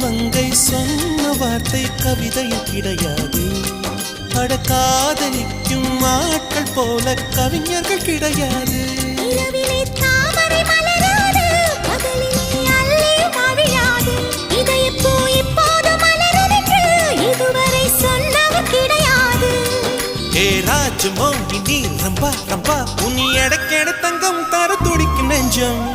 சொன்ன வார்த்தை கவிதையும் கிடையாது. அட காதலிக்கும் ஆட்கள் போல கவிஞர்கள் கிடையாது. ராஜமோ நீ ரம்பா ரம்பா உன் எடக்கெட தங்கம் தர துடிக்கும் நெஞ்சம்.